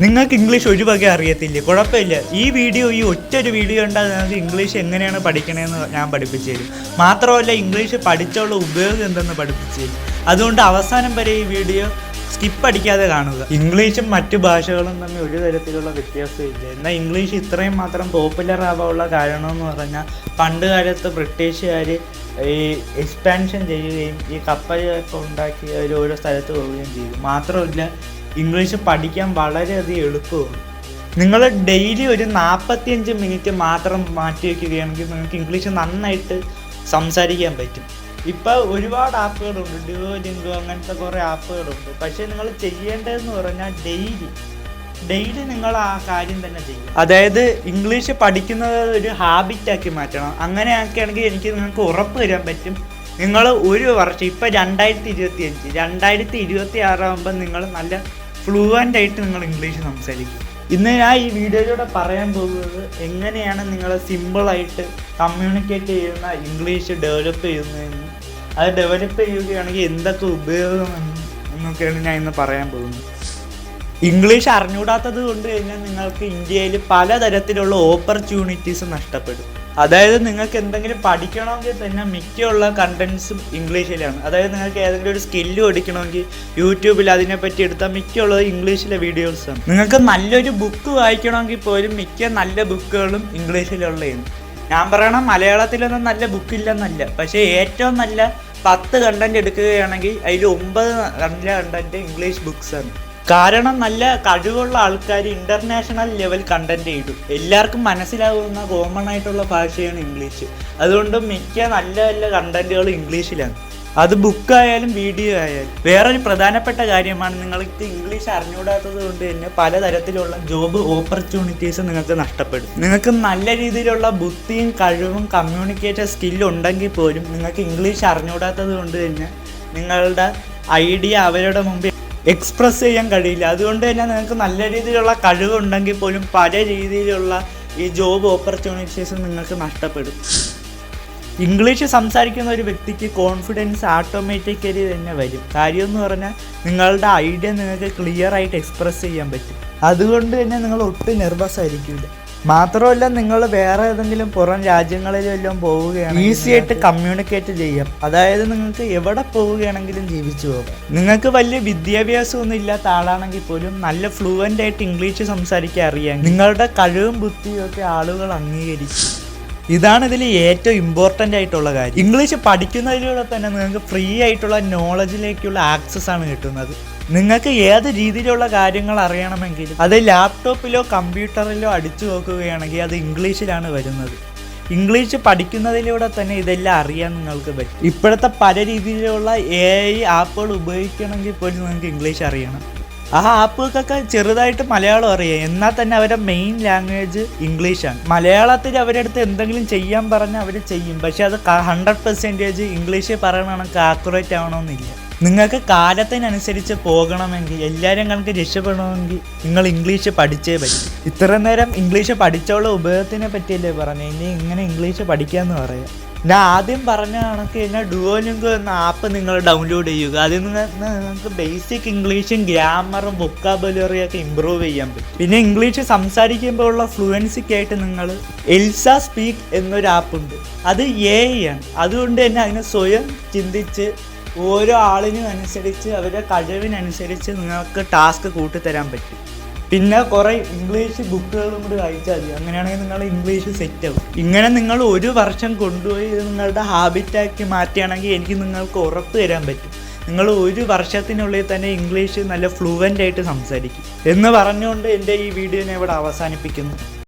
നിങ്ങൾക്ക് ഇംഗ്ലീഷ് ഒഴിവാക്കി വക അറിയത്തില്ല? കുഴപ്പമില്ല. ഈ വീഡിയോ ഈ ഒറ്റ ഒരു വീഡിയോ ഉണ്ടാകും നിങ്ങൾക്ക് ഇംഗ്ലീഷ് എങ്ങനെയാണ് പഠിക്കണമെന്ന് ഞാൻ പഠിപ്പിച്ചു തരും. മാത്രമല്ല ഇംഗ്ലീഷ് പഠിച്ചുള്ള ഉപയോഗം എന്തെന്ന് പഠിപ്പിച്ചു തരും. അതുകൊണ്ട് അവസാനം വരെ ഈ വീഡിയോ സ്കിപ്പ് അടിക്കാതെ കാണുക. ഇംഗ്ലീഷും മറ്റു ഭാഷകളും തമ്മിൽ ഒരു തരത്തിലുള്ള വ്യത്യാസമില്ല എന്നാൽ ഇംഗ്ലീഷ് ഇത്രയും മാത്രം പോപ്പുലർ ആവാനുള്ള കാരണമെന്ന് പറഞ്ഞാൽ പണ്ട് കാലത്ത് ബ്രിട്ടീഷുകാർ ഈ എക്സ്പാൻഷൻ ചെയ്യുകയും ഈ കപ്പലൊക്കെ ഉണ്ടാക്കി അവർ ഓരോ സ്ഥലത്ത് പോവുകയും ചെയ്തു. മാത്രമല്ല ഇംഗ്ലീഷ് പഠിക്കാൻ വളരെയധികം എളുപ്പമാണ്. നിങ്ങൾ ഡെയിലി ഒരു നാൽപ്പത്തിയഞ്ച് മിനിറ്റ് മാത്രം മാറ്റി വയ്ക്കുകയാണെങ്കിൽ നിങ്ങൾക്ക് ഇംഗ്ലീഷ് നന്നായിട്ട് സംസാരിക്കാൻ പറ്റും. ഇപ്പോൾ ഒരുപാട് ആപ്പുകളുണ്ട്. ഡ്യുവോലിംഗോ അങ്ങനത്തെ കുറേ ആപ്പുകളുണ്ട്. പക്ഷേ നിങ്ങൾ ചെയ്യേണ്ടതെന്ന് പറഞ്ഞാൽ ഡെയിലി ഡെയിലി നിങ്ങൾ ആ കാര്യം തന്നെ ചെയ്യും അതായത് ഇംഗ്ലീഷ് പഠിക്കുന്നത് ഒരു ഹാബിറ്റാക്കി മാറ്റണം. അങ്ങനെ ആക്കുകയാണെങ്കിൽ എനിക്ക് നിങ്ങൾക്ക് ഉറപ്പ് തരാൻ പറ്റും. നിങ്ങൾ ഒരു വർഷം ഇപ്പം രണ്ടായിരത്തി ഇരുപത്തി അഞ്ച് രണ്ടായിരത്തി ഇരുപത്തി ആറാകുമ്പോൾ നിങ്ങൾ നല്ല ഫ്ലുവന്റ് ആയിട്ട് നിങ്ങൾ ഇംഗ്ലീഷ് സംസാരിക്കും. ഇന്ന് ഞാൻ ഈ വീഡിയോയിലൂടെ പറയാൻ പോകുന്നത് എങ്ങനെയാണ് നിങ്ങൾ സിമ്പിളായിട്ട് കമ്മ്യൂണിക്കേറ്റ് ചെയ്യുന്ന ഇംഗ്ലീഷ് ഡെവലപ്പ് ചെയ്യുന്നതെന്ന്. അത് ഡെവലപ്പ് ചെയ്യുകയാണെങ്കിൽ എന്തൊക്കെ ഉപയോഗമെന്ന് എന്നൊക്കെയാണ് ഞാൻ ഇന്ന് പറയാൻ പോകുന്നത്. ഇംഗ്ലീഷ് അറിഞ്ഞുകൂടാത്തത് കൊണ്ട് കഴിഞ്ഞാൽ നിങ്ങൾക്ക് ഇന്ത്യയിൽ പലതരത്തിലുള്ള ഓപ്പർച്യൂണിറ്റീസ് നഷ്ടപ്പെടും. അതായത് നിങ്ങൾക്ക് എന്തെങ്കിലും പഠിക്കണമെങ്കിൽ തന്നെ മിക്കുള്ള കണ്ടൻസും ഇംഗ്ലീഷിലാണ് അതായത് നിങ്ങൾക്ക് ഏതെങ്കിലും ഒരു സ്കില്ല് പഠിക്കണമെങ്കിൽ യൂട്യൂബിൽ അതിനെപ്പറ്റി എടുത്താൽ മിക്കുള്ളത് ഇംഗ്ലീഷിലെ വീഡിയോസാണ് നിങ്ങൾക്ക് നല്ലൊരു ബുക്ക് വായിക്കണമെങ്കിൽ പോലും മിക്ക നല്ല ബുക്കുകളും ഇംഗ്ലീഷിലുള്ളതാണ് ഞാൻ പറയണം മലയാളത്തിലൊന്നും നല്ല ബുക്കില്ലെന്നല്ല പക്ഷേ ഏറ്റവും നല്ല പത്ത് കണ്ടന്റ് എടുക്കുകയാണെങ്കിൽ അതിൽ ഒമ്പത് നല്ല കണ്ടന്റ് ഇംഗ്ലീഷ് ബുക്സാണ് കാരണം നല്ല കഴിവുള്ള ആൾക്കാർ ഇന്റർനാഷണൽ ലെവൽ കണ്ടന്റ് ചെയ്തു. എല്ലാവർക്കും മനസ്സിലാകുന്ന കോമൺ ആയിട്ടുള്ള ഭാഷയാണ് ഇംഗ്ലീഷ്. അതുകൊണ്ട് മിക്ക നല്ല നല്ല കണ്ടന്റുകൾ ഇംഗ്ലീഷിലാണ്. അത് ബുക്കായാലും വീഡിയോ ആയാലും. വേറൊരു പ്രധാനപ്പെട്ട കാര്യമാണ് നിങ്ങൾക്ക് ഇംഗ്ലീഷ് അറിഞ്ഞുകൂടാത്തത് കൊണ്ട് തന്നെ പലതരത്തിലുള്ള ജോബ് ഓപ്പർച്യൂണിറ്റീസ് നിങ്ങൾക്ക് നഷ്ടപ്പെടും. നിങ്ങൾക്ക് നല്ല രീതിയിലുള്ള ബുദ്ധിയും കഴിവും കമ്മ്യൂണിക്കേഷൻ സ്കില്ലും ഉണ്ടെങ്കിൽ പോലും നിങ്ങൾക്ക് ഇംഗ്ലീഷ് അറിഞ്ഞുകൂടാത്തത് കൊണ്ട് തന്നെ നിങ്ങളുടെ ഐഡിയ അവരുടെ മുമ്പിൽ എക്സ്പ്രസ് ചെയ്യാൻ കഴിയില്ല. അതുകൊണ്ട് തന്നെ നിങ്ങൾക്ക് നല്ല രീതിയിലുള്ള കഴിവുണ്ടെങ്കിൽ പോലും പല രീതിയിലുള്ള ഈ ജോബ് ഓപ്പർച്യൂണിറ്റീസ് നിങ്ങൾക്ക് നഷ്ടപ്പെടും. ഇംഗ്ലീഷ് സംസാരിക്കുന്ന ഒരു വ്യക്തിക്ക് കോൺഫിഡൻസ് ഓട്ടോമാറ്റിക്കലി തന്നെ വരും. കാര്യം എന്ന് പറഞ്ഞാൽ നിങ്ങളുടെ ഐഡിയ നിങ്ങൾക്ക് ക്ലിയർ ആയിട്ട് എക്സ്പ്രസ് ചെയ്യാൻ പറ്റും. അതുകൊണ്ട് തന്നെ നിങ്ങൾ ഒട്ടും നെർവസ് ആയിരിക്കില്ല മാത്രമല്ല നിങ്ങൾ വേറെ ഏതെങ്കിലും പുറം രാജ്യങ്ങളിൽ വല്ലതും പോവുകയാണ് ഈസി ആയിട്ട് കമ്മ്യൂണിക്കേറ്റ് ചെയ്യാം. അതായത് നിങ്ങൾക്ക് എവിടെ പോവുകയാണെങ്കിലും ജീവിച്ചു പോകാം. നിങ്ങൾക്ക് വലിയ വിദ്യാഭ്യാസമൊന്നും ഇല്ലാത്ത ആളാണെങ്കിൽ പോലും നല്ല ഫ്ലുവന്റ് ആയിട്ട് ഇംഗ്ലീഷ് സംസാരിക്കാൻ അറിയാം. നിങ്ങളുടെ കഴിവും ബുദ്ധിയും ഒക്കെ ആളുകൾ അംഗീകരിക്കും. ഇതാണ് ഇതിൽ ഏറ്റവും ഇമ്പോർട്ടന്റ് ആയിട്ടുള്ള കാര്യം. ഇംഗ്ലീഷ് പഠിക്കുന്നതിലൂടെ തന്നെ നിങ്ങൾക്ക് ഫ്രീ ആയിട്ടുള്ള നോളജിലേക്കുള്ള ആക്സസ് ആണ് കിട്ടുന്നത്. നിങ്ങൾക്ക് ഏത് രീതിയിലുള്ള കാര്യങ്ങൾ അറിയണമെങ്കിൽ അത് ലാപ്ടോപ്പിലോ കമ്പ്യൂട്ടറിലോ അടിച്ചു നോക്കുകയാണെങ്കിൽ അത് ഇംഗ്ലീഷിലാണ് വരുന്നത്. ഇംഗ്ലീഷ് പഠിക്കുന്നതിലൂടെ തന്നെ ഇതെല്ലാം അറിയാൻ നിങ്ങൾക്ക് പറ്റും. ഇപ്പോഴത്തെ പല രീതിയിലുള്ള എ ഐ ആപ്പുകൾ ഉപയോഗിക്കണമെങ്കിൽ പോലും നിങ്ങൾക്ക് ഇംഗ്ലീഷ് അറിയണം. ആ ആപ്പുകൾക്കൊക്കെ ചെറുതായിട്ട് മലയാളം അറിയാം. എന്നാൽ തന്നെ അവരുടെ മെയിൻ ലാംഗ്വേജ് ഇംഗ്ലീഷാണ്. മലയാളത്തിൽ അവരുടെ അടുത്ത് എന്തെങ്കിലും ചെയ്യാൻ പറഞ്ഞാൽ അവർ ചെയ്യും. പക്ഷേ അത് ഹൺഡ്രഡ് പെർസെന്റേജ് ഇംഗ്ലീഷിൽ പറയണ കണക്ക് ആക്യുറേറ്റ് ആവണമെന്നില്ല. നിങ്ങൾക്ക് കാലത്തിനനുസരിച്ച് പോകണമെങ്കിൽ എല്ലാവരും കണക്ക് രക്ഷപ്പെടണമെങ്കിൽ നിങ്ങൾ ഇംഗ്ലീഷ് പഠിച്ചേ പറ്റും. ഇത്ര നേരം ഇംഗ്ലീഷ് പഠിച്ചോളൂ ഉപയോഗത്തിനെ പറ്റിയല്ലേ പറഞ്ഞു? ഇനി ഇങ്ങനെ ഇംഗ്ലീഷ് പഠിക്കാമെന്ന് പറയാം? ഞാൻ ആദ്യം പറഞ്ഞ കണക്ക് കഴിഞ്ഞാൽ ഡുവോലിംഗോ എന്ന ആപ്പ് നിങ്ങൾ ഡൗൺലോഡ് ചെയ്യുക. അതിൽ നിന്ന് നിങ്ങൾക്ക് ബേസിക് ഇംഗ്ലീഷും ഗ്രാമറും വൊക്കാബുലറിയും ഒക്കെ ഇമ്പ്രൂവ് ചെയ്യാൻ പറ്റും. പിന്നെ ഇംഗ്ലീഷ് സംസാരിക്കുമ്പോൾ ഉള്ള ഫ്ലുവൻസിക്കായിട്ട് നിങ്ങൾ എൽസ സ്പീക്ക് എന്നൊരു ആപ്പ് ഉണ്ട്. അത് എ ആണ്. അതുകൊണ്ട് തന്നെ അതിനെ സ്വയം ചിന്തിച്ച് ഓരോ ആളിനും അനുസരിച്ച് അവരുടെ കഴിവിനനുസരിച്ച് നിങ്ങൾക്ക് ടാസ്ക് കൂട്ടിത്തരാൻ പറ്റും. പിന്നെ കുറേ ഇംഗ്ലീഷ് ബുക്കുകളും കൂടി വായിച്ചാൽ മതി. അങ്ങനെയാണെങ്കിൽ നിങ്ങൾ ഇംഗ്ലീഷ് സെറ്റ് ആവും ഇങ്ങനെ നിങ്ങൾ ഒരു വർഷം കൊണ്ടുപോയി ഇത് നിങ്ങളുടെ ഹാബിറ്റാക്കി മാറ്റുകയാണെങ്കിൽ എനിക്ക് നിങ്ങൾക്ക് ഉറപ്പ് തരാൻ പറ്റും. നിങ്ങൾ ഒരു വർഷത്തിനുള്ളിൽ തന്നെ ഇംഗ്ലീഷ് നല്ല ഫ്ലുവന്റ് ആയിട്ട് സംസാരിക്കും. എന്ന് പറഞ്ഞുകൊണ്ട് എന്റെ ഈ വീഡിയോ ഞാൻ ഇവിടെ അവസാനിപ്പിക്കുന്നു.